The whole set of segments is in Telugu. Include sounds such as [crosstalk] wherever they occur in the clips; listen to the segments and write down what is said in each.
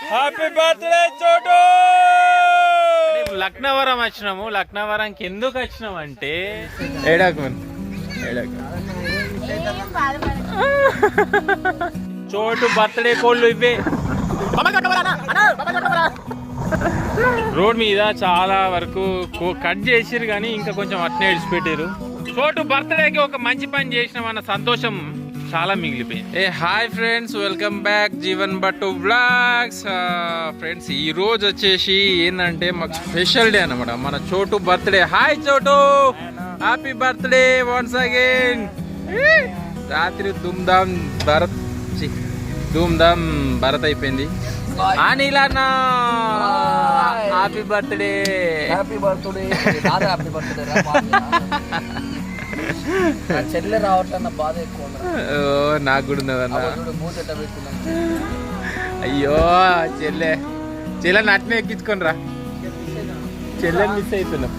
హ్యాపీ బర్త్డే చోటు లక్నవరం వచ్చినాము. లక్నవరంకి ఎందుకు వచ్చినాం అంటే ఏడాకు. చోటు బర్త్డే కోళ్ళు ఇవే రోడ్ మీద చాలా వరకు కట్ చేసిరు కానీ ఇంకా కొంచెం అట్నే విడిచిపెట్టారు చోటు బర్త్డేకి ఒక మంచి పని చేసినాం అన్న సంతోషం చాలా మిగిలిపోయింది. ఏ hi friends welcome back Jeevan Bhattu blogs friends ఈ రోజు వచ్చేసి ఏంటంటే మాకు స్పెషల్ డే అన్నమాట. మన Chotu birthday. Hi Chotu! Happy birthday once again రాత్రి ధూమ్ ధామ్ భరత్ ఛీ, ధూమ్ ధామ్ భరత్ అయిపోయింది. అనిల్ అన్న happy birthday. Happy birthday. Happy birthday [laughs] చెల్లె రావట్లన్న బాధ ఎక్కువ నాకు కూడా ఉన్నదన్న. అయ్యో చెల్లె. చెల్లెని అట్నే ఎక్కించుకొని రా చెల్లెని మిస్ అవుతున్నాం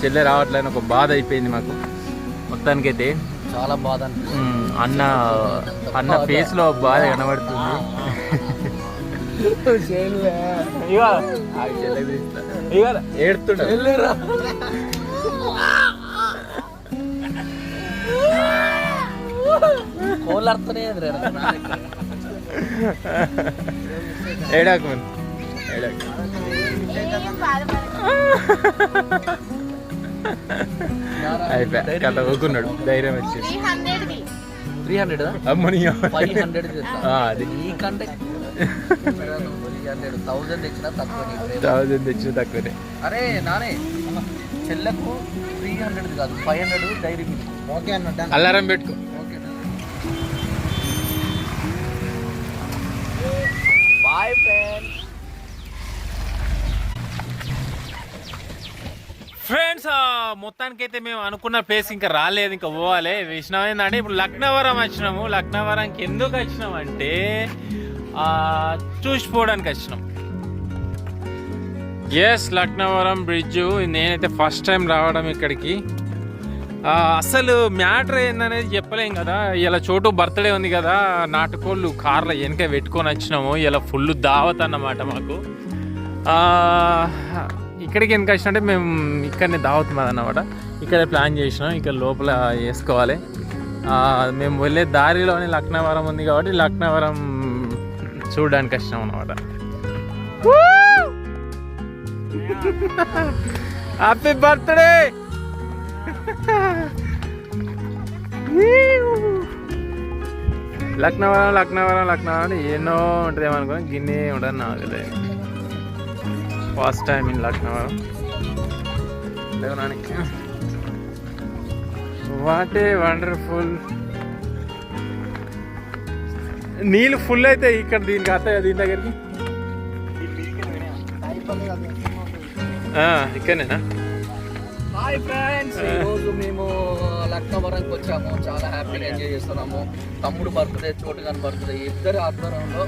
చెల్లె రావట్లేని ఒక బాధ అయిపోయింది మాకు. మొత్తానికైతే. చాలా బాధ అన్న అన్న ఫేస్లో బాధ కనబడుతుంది. చెల్లె. చెల్లె ఏడుతుండు. [laughs] అయిపోయా కథ ఊకున్నాడు ధైర్యం వచ్చింది. త్రీ హండ్రెడ్ అమ్మని ఫైవ్ హండ్రెడ్ ఆ, అది. నీకంటే థౌజండ్ ఇచ్చినా తక్కువ. థౌజండ్ తెచ్చిన తక్కువనే. అరే నానే చెల్లెకు త్రీ హండ్రెడ్ కాదు five hundred dairy milk. Okay అన్న అల్లారం పెట్టుకో. ఫ్రెండ్స్ మొత్తానికైతే మేము అనుకున్న ప్లేస్ ఇంకా రాలేదు. ఇంకా పోవాలి. విషయం ఏంటంటే ఇప్పుడు లక్నవరం వచ్చినాము. లక్నవరంకి ఎందుకు వచ్చినాం అంటే చూసిపోవడానికి వచ్చినాం. ఎస్ లక్నవరం బ్రిడ్జ్ నేనైతే ఫస్ట్ టైం రావడం ఇక్కడికి. అసలు మ్యాటర్ ఏందనేది చెప్పలేం కదా. ఇలా చోటు బర్త్డే ఉంది కదా. నాటుకోళ్ళు కార్ల వెనక పెట్టుకొని వచ్చినాము. ఇలా ఫుల్ దావత్ అన్నమాట మాకు ఇక్కడికి ఎందుకు వచ్చినంటే మేము ఇక్కడనే దావత్ అన్నమాట ఇక్కడే ప్లాన్ చేసినాం ఇక్కడ లోపల వేసుకోవాలి. మేము వెళ్ళే దారిలోనే లక్నవరం ఉంది కాబట్టి లక్నవరం చూడడానికి వచ్చినాం అన్నమాట. హ్యాపీ బర్త్డే లక్నవరం లక్నవరం లక్నవరం అంటే ఎన్నో ఉంటుంది ఏమనుకో గిన్నె ఉండదు నాకు తెలియదు first time in Laknavaram what a wonderful నీళ్ళు ఫుల్ అయితే ఇక్కడ దీనికి వస్తాయి దీని దగ్గరికి? ఇక్కడనేనా? హాయ్ ఫ్రెండ్స్ ఈరోజు మేము లక్నవరంకి వచ్చాము. చాలా హ్యాపీగా ఎంజాయ్ చేస్తున్నాము. తమ్ముడు బర్త్డే చోటు గారి బర్త్డే ఇద్దరు ఆధ్వర్యంలో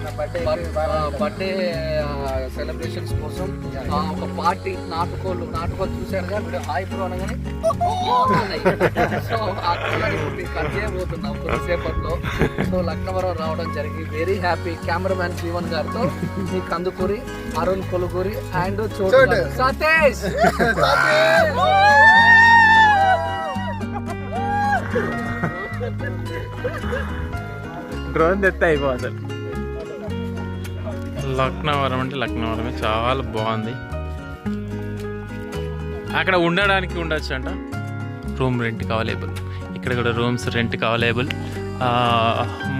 బర్త్డే సెలబ్రేషన్స్ కోసం ఒక పార్టీ నాటుకోళ్ళు నాటుకోళ్ళు చూశారు మీరు హాయ్ బ్రో అనగానే సో ఆ కోళ్ళని ఇప్పుడు మేము కట్ చేయబోతున్నాం కొద్దిసేపట్లో. సో లక్నవరం రావడం జరిగి వెరీ హ్యాపీ కెమెరామ్యాన్ జీవన్ గారితో మీ కందుకూరి అరుణ్ కొలుకూరి అండ్ చోటు గారు. సతీష్! [laughs] డ్రోన్ తెస్తే అయిపోతుంది అసలు. లక్నవరం అంటే లక్నవరమే. చాలా బాగుంది. అక్కడ ఉండడానికి ఉండొచ్చు అంట. రూమ్ రెంట్కి అవైలబుల్ ఇక్కడ కూడా రూమ్స్ రెంట్కి అవైలబుల్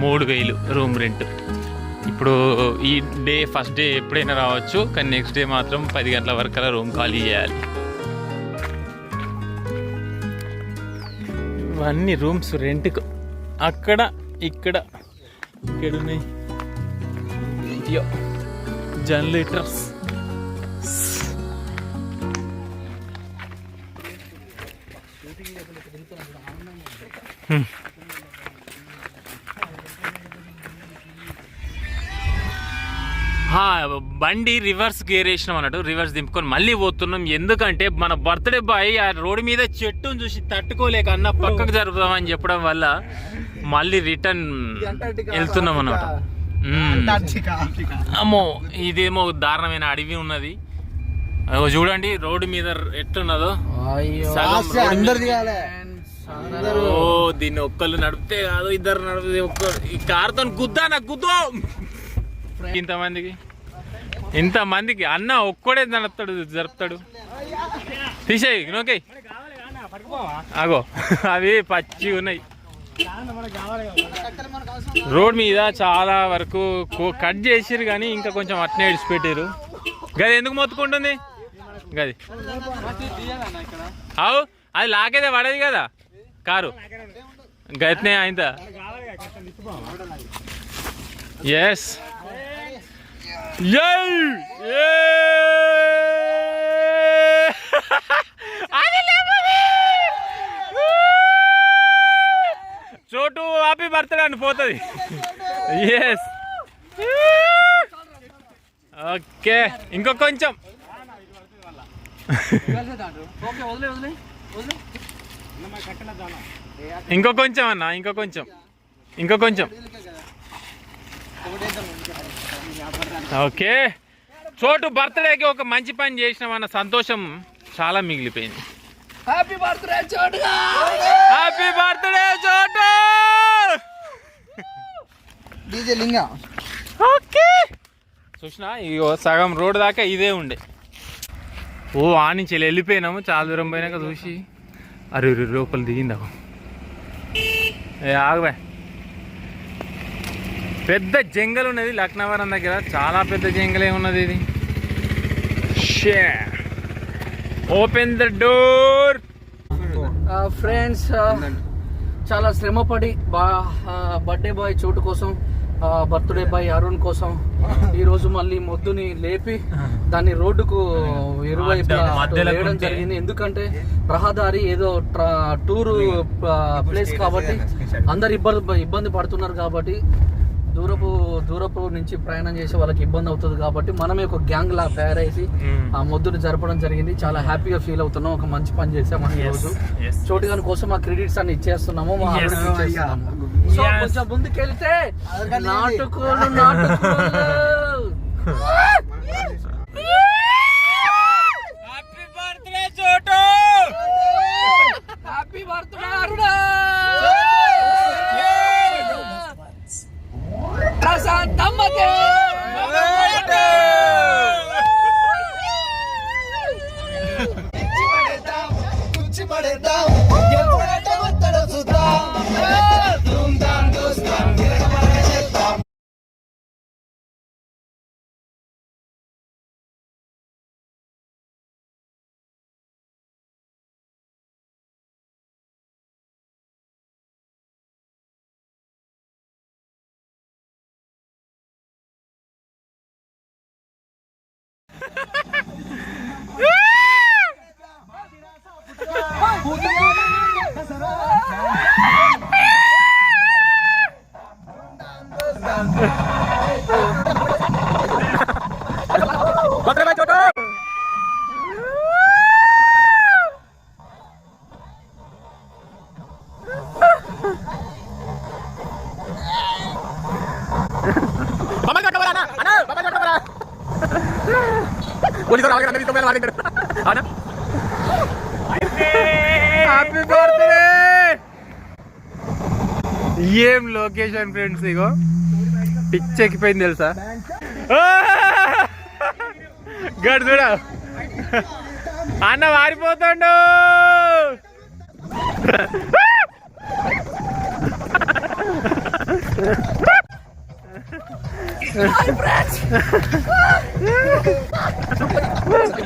మూడు వేలు రూమ్ రెంట్. ఇప్పుడు ఈ డే ఫస్ట్ డే ఎప్పుడైనా రావచ్చు కానీ నెక్స్ట్ డే మాత్రం పది గంటల వరకు అలా రూమ్ ఖాళీ చేయాలి. ఇవన్నీ రూమ్స్ రెంట్కు. అక్కడ ఇక్కడ. ఇక్కడ ఉన్నాయి. జనరేటర్స్. హా, బండి రివర్స్ గేర్ వేసినాం అన్నట్టు రివర్స్ దింపుకొని మళ్ళీ పోతున్నాం. ఎందుకంటే మన బర్త్డే బాయ్ ఆ రోడ్డు మీద చెట్టును చూసి తట్టుకోలేక అన్న పక్కకు జరుపుదామని చెప్పడం వల్ల మళ్ళీ రిటర్న్ వెళ్తున్నాం అన్నమాట. అమ్మో ఇదేమో దారుణమైన అడవి ఉన్నది. చూడండి రోడ్డు మీద ఎట్టున్నదో ఓ దీన్ని ఒక్కళ్ళు నడిపితే కాదు ఇద్దరు నడిపితే ఒక్క ఈ కార్తో గుద్దా నాకు గుద్దు. ఇంతమందికి. ఇంతమందికి అన్న ఒక్కడే నడుపుతాడు జరుపుతాడు. తీసేయి నోకే. ఆగో [laughs] అవి పచ్చి ఉన్నాయి. రోడ్ మీద చాలా వరకు కట్ చేసిరు కానీ ఇంకా కొంచెం అట్నే విడిచిపెట్టారు గది ఎందుకు మొత్తుకుంటుంది? గది. అవు అది లాగేదే పడేది కదా కారు. గతనే అయిందా? ఎస్ చోటు హ్యాపీ బర్త్డే అని పోతుంది. ఎస్ ఓకే ఇంకో కొంచెం. ఇంకో కొంచెం అన్న ఇంకో కొంచెం. ఇంకో కొంచెం. ఓకే. చోటు బర్త్డేకి ఒక మంచి పని చేసినామన్న సంతోషం చాలా మిగిలిపోయింది. Happy birthday చోటుగా! Happy birthday Chotu! DJ Linga. Okay. చూసినా ఇగో సగం రోడ్ దాకా ఇదే ఉండే. ఓ ఆ నుంచి వెళ్ళిపోయినాము. చాలా దూరం పోయినాక చూసి. అరే రే, లోపల దిగిందా? ఏ ఆగవే పెద్ద జంగల్ ఉన్నది లక్నవరం దగ్గర. చాలా పెద్ద జంగలే ఉన్నది ఇది. ఓపెన్ ద డోర్ ఫ్రెండ్స్ చాలా శ్రమపడి బా బర్త్డే బాయ్ చోటు కోసం బర్త్డే బాయ్ అరుణ్ కోసం [laughs] ఈ రోజు మళ్ళీ మొద్దుని లేపి దాన్ని రోడ్డుకు వేయడం ఉంటే. జరిగింది. ఎందుకంటే రహదారి ఏదో టూర్ ప్లేస్ కాబట్టి అందరు ఇబ్బంది ఇబ్బంది పడుతున్నారు కాబట్టి దూరపు దూరపు నుంచి ప్రయాణం చేసే వాళ్ళకి ఇబ్బంది అవుతుంది కాబట్టి మనమే ఒక గ్యాంగ్ లా తయారేసి ఆ మొద్దుని జరపడం జరిగింది. చాలా హ్యాపీగా ఫీల్ అవుతున్నాం. ఒక మంచి పని చేసాం ఈ రోజు. yes. చోటుగాని కోసం ఆ క్రెడిట్స్ అన్ని ఇచ్చేస్తున్నాము. మా. సో. కొంచెం ముందుకెళ్తే నాటుకోలు నాటుకోలు happy birthday Chotu happy birthday Aruna さん頑張って location friends ఇగో. పిచ్చెక్కిపోయింది తెలుసా? గడు చూడ. అన్న వారిపోతాడు.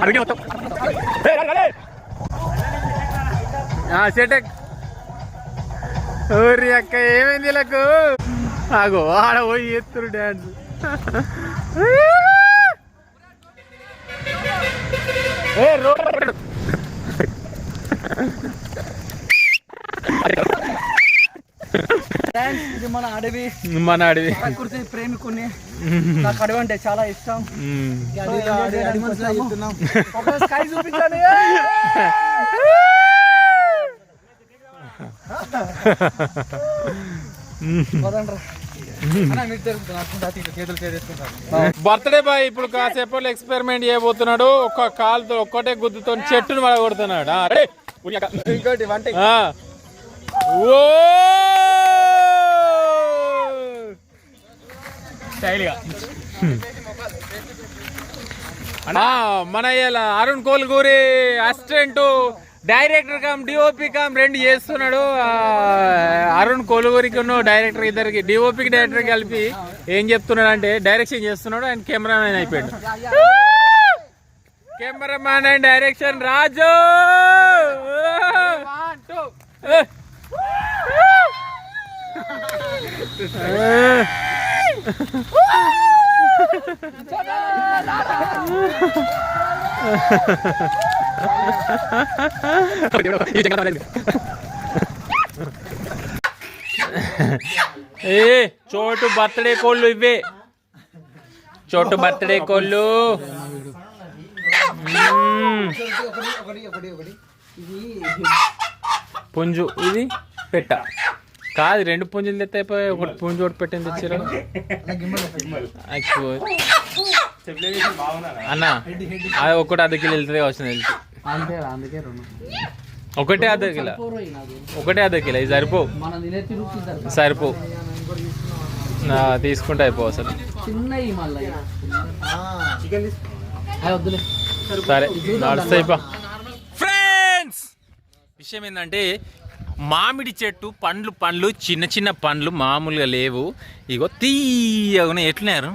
అడిగి మొత్తం. సెటక్ ఓరి అక్క ఏమైంది వీళ్ళకు ఆగో ఆడ పోయి ఎత్తురు డాన్స్. ఏ రోడ్ మన అడవి. మన అడవి. ప్రకృతి ప్రేమికుని. నాకు అడవి అంటే చాలా ఇష్టం. స్కై పదండ్రా. [laughs] బర్త్డే బాయ్ ఇప్పుడు కాసేపు ఎక్స్పెరిమెంట్ చేయబోతున్నాడు ఒక కాలుతో ఒక్కటే గుద్దుతో చెట్టును పడగొడుతున్నాడు? ఇంకోటి వంట. ఓ! మన ఇలా Arun Kolguri assistant director cum DOP cum రెండు చేస్తున్నాడు. అరుణ్ కోలుగురికి డైరెక్టర్ ఇద్దరికి డిఓపికి డైరెక్టర్ కలిపి ఏం చెప్తున్నాడు అంటే డైరెక్షన్ చేస్తున్నాడు ఆయన కెమెరామెన్ అయిపోయాడు. Cameraman and direction Raju! A. [laughs] A Chotu birthday కోళ్ళు ఇవే చోటు బర్త్డే కోళ్ళు. పుంజు ఇది పెట్ట. కాదు రెండు పుంజులు తెత్తే అయిపోయి ఒకటి పుంజు ఒకటి పెట్టింది తెచ్చారు. అన్న అది ఒకటి అర్ధ కిలో వెళ్తుంది వచ్చింది వెళ్తే అంతే అందుకే రెండు. ఒకటే అర్ధ కిలో. ఒకటే అర్ధ కిలో ఇది సరిపోవు. నా తీసుకుంటే అయిపో అసలు. సరే నడుస్తాయిపా ఫ్రెండ్స్ విషయం ఏంటంటే మామిడి చెట్టు పండ్లు పండ్లు చిన్న చిన్న పండ్లు మామూలుగా లేవు. ఇగో తీయగానే ఎట్లున్నారు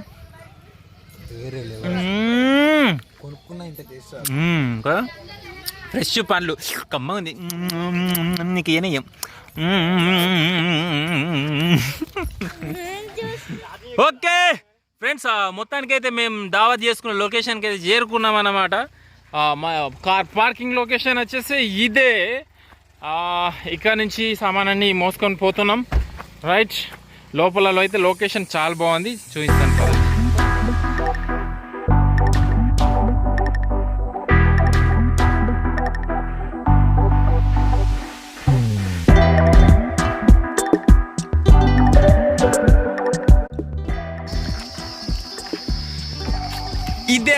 ఫ్రెష్ పండ్లు. కమ్మ ఉంది. నీకు ఏనయ్యం ఓకే. ఫ్రెండ్స్ మొత్తానికైతే మేము దావత్ చేసుకున్న లొకేషన్కి అయితే చేరుకున్నాం అన్నమాట. మా కార్ పార్కింగ్ లొకేషన్ వచ్చేసి ఇదే. ఇక్కడ నుంచి సామానాన్ని మోసుకొని పోతున్నాం. రైట్ లోపలలో అయితే లొకేషన్ చాలా బాగుంది. చూపిస్తాను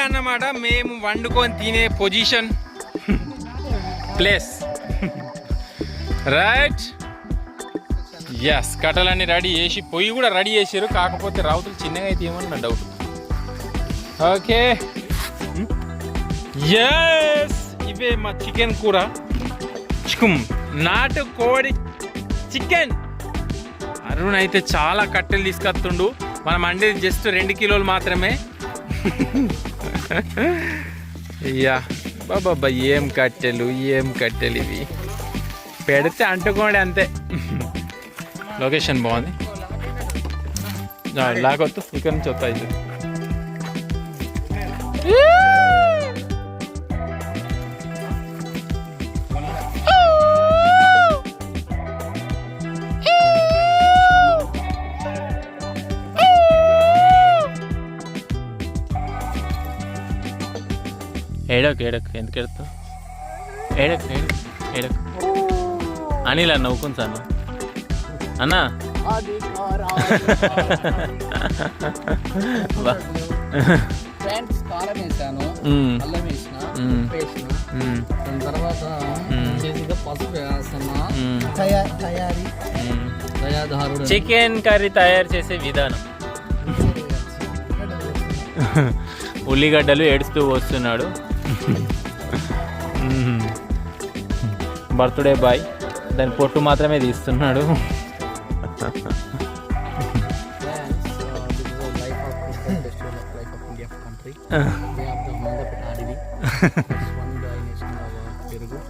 అన్నమాట మేము వండుకొని తినే పొజిషన్. ప్లేస్. రైట్. ఎస్ కట్టలన్నీ రెడీ చేసి పొయ్యి కూడా రెడీ చేశారు కాకపోతే రావుతులు చిన్నగా అయితే ఏమో నా డౌట్ ఓకే. ఎస్ ఇవే మా చికెన్ కూర. చికుమ్ నాటు కోడి చికెన్. అరుణ్ అయితే చాలా కట్టెలు తీసుకొస్తుండు. మనం అండేది జస్ట్ రెండు కిలోలు మాత్రమే. ఇయ్యా బాబా ఏం కట్టెలు ఏం కట్టెలు ఇవి? పెడితే అంటుకోండి అంతే. లొకేషన్ బాగుంది. లాగొద్దు ఇక్కడ నుంచి వస్తాయి. ఏడకు ఏడకు ఎందుకు ఎడతావు ఏడకు ఏడకు ఏడకు అనిల్ అన్న నవ్వుకుంది సార్ అన్న [laughs] బా. ఫ్రెండ్స్ కారం వేసాను మ్మ్. అల్లం వేసిన మ్మ్. ఉప్పు వేసిన మ్మ్. దాని తర్వాత మ్మ్. చేతిగా పసుపు వేస్తున్నా మ్మ్. తయారీ మ్మ్. దయాధారుడు చికెన్ కర్రీ తయారు చేసే విధానం [laughs] ఉల్లిగడ్డలు ఏడుస్తూ వస్తున్నాడు [laughs] బర్త్డే బాయ్. దాని పొట్టు మాత్రమే తీస్తున్నాడు. [laughs]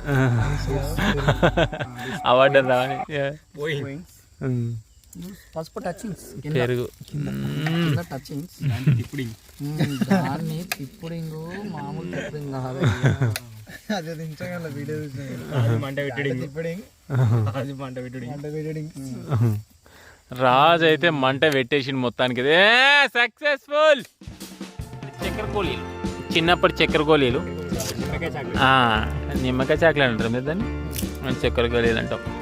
[laughs] అవార్డు రావని పసుపు టచింగ్స్ పెరుగు. కింద. టచింగ్స్ దాన్ని తిప్పుడింగ్. మామూలు తిప్పుడింగ్ కాదు అదే ఇన్స్టాగ్రామ్లో వీడియో చూసాను మంట పెట్టడింగ్. అది మంట పెట్టడింగ్. మంట పెట్టడింగ్. రాజు అయితే మంట పెట్టేసిండు మొత్తానికి. సక్సెస్ఫుల్ చక్కెర గోళీలు. చిన్నప్పటి చక్కెర గోళీలు. ఆ, నిమ్మకాయ చాక్లెట్ అంటారు మీరు దాన్ని? చక్కెర గోళీలు అంటాం.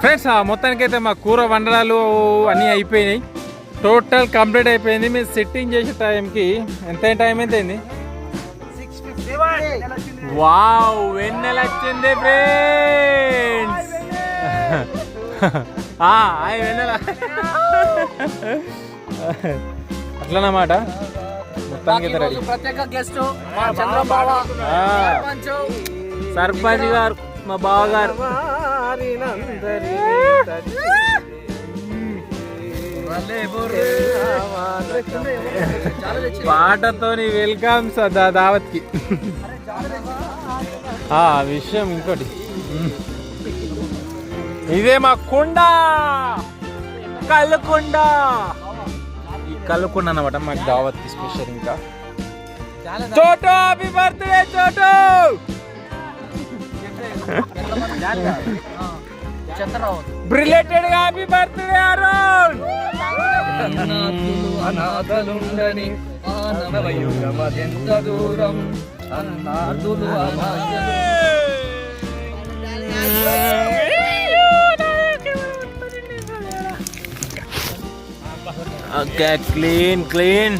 ఫ్రెండ్స్ మొత్తానికి అయితే మా కూర వండడాలు అన్నీ అయిపోయినాయి. టోటల్ కంప్లీట్ అయిపోయింది. మీరు సెట్టింగ్ చేసే టైంకి ఎంత టైం అయింది? వావ్ వెన్నెల వచ్చింది ఫ్రెండ్స్ [laughs] హాయ్ వెన్నెల. [laughs] అట్లనమాట మొత్తానికి అయితే ప్రత్యేక గెస్ట్ సర్పంచ్. గారు మా బావగారు. చాలా తెచ్చింది. పాటతోని వెల్కమ్ సదా దావత్కి. ఆ విషయం ఇంకోటి. ఇదే మా కుండ. కళ్ళకుండ ఈ కళ్ళకుండ అన్నమాట మాకు దావత్కి స్పెషల్ ఇంకా. Chotu happy birthday Chotu! Chandrarao belated happy birthday Arun అనాథులు అనాథలుండని ఆనవయుగమదెంత దూరం అన్నాథులు అనాథలు okay clean clean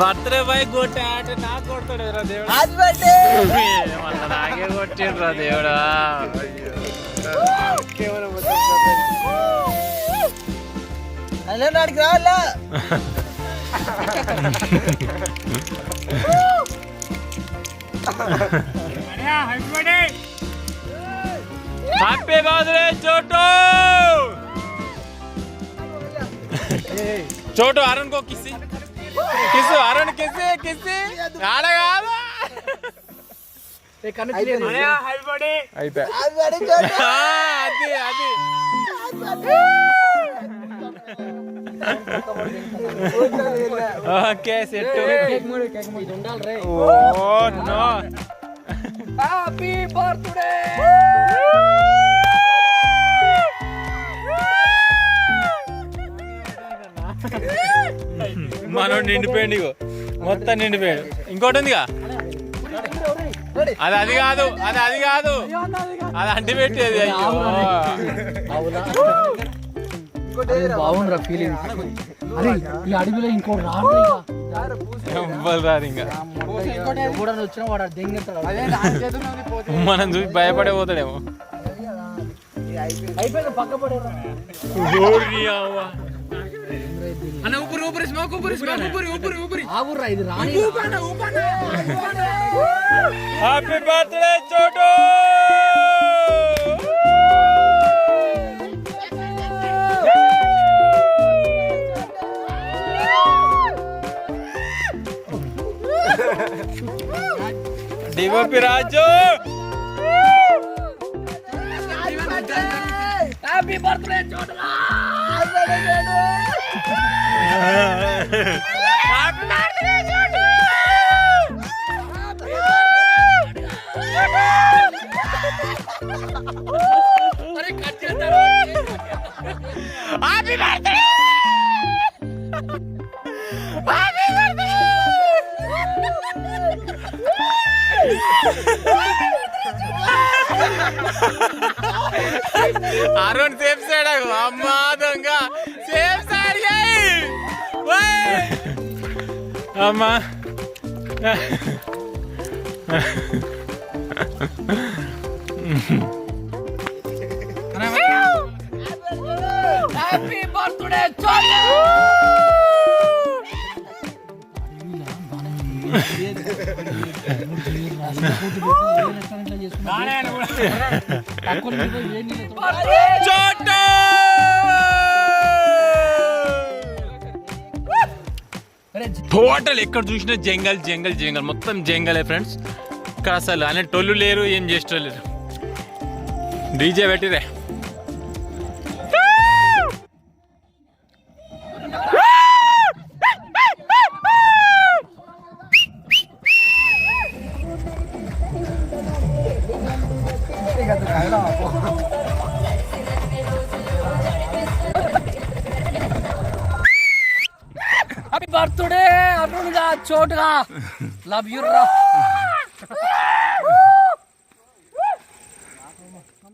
Birthday boy కొట్టాడు నాకు కొడతాడు రా దేవుడు మళ్ళా నాకే కొట్టిండు రా దేవుడా హ్యాపీ బర్త్డే చోటు చోటు అరుణ్ కో కిసి అరుణ్ కిసి కిసి ఆడ కాదు. అయిపోయా అది అది. Okay set. Oh no. Happy birthday మనం నిండిపోయింది మొత్తం నిండిపోయాడు. ఇంకోటి ఉందిగా? అది అది కాదు అది అది కాదు. అది అంటి పెట్టేది బాగుండ్రా ఫీలింగ్ అరే ఈ అడవిలో రాడు ఇంకా? మనం చూసి భయపడే పోతాడేమో అయిపోయింది పక్క అన్న ఊపిరి ఊపిరి స్మోక్ ఊపిరి స్మోక్ ఊపిరి ఊపిరి ఊపిరి ఆగుర్రా ఇది రాని హ్యాపీ బర్త్డే చోటు డివోపి రాజు హ్యాపీ బర్త్డే చోటరా అరే కట్ చేస్తారు happy birthday Arun safe side అమ్మా దొంగ సేఫ్ సైడ్ అమ్మా హ్యాపీ బర్త్డే చోట చోట టోటల్ ఎక్కడ చూసినా జంగల్ జంగల్ జంగల్. మొత్తం జంగలే ఫ్రెండ్స్ ఇక్కడ అసలు అనే టొల్లు లేరు ఏం చేసేటోళ్ళు డీజే పెట్టిరే. హ్యాపీ బర్త్డే అరుణ్గా చోటుగా లవ్ యూ రా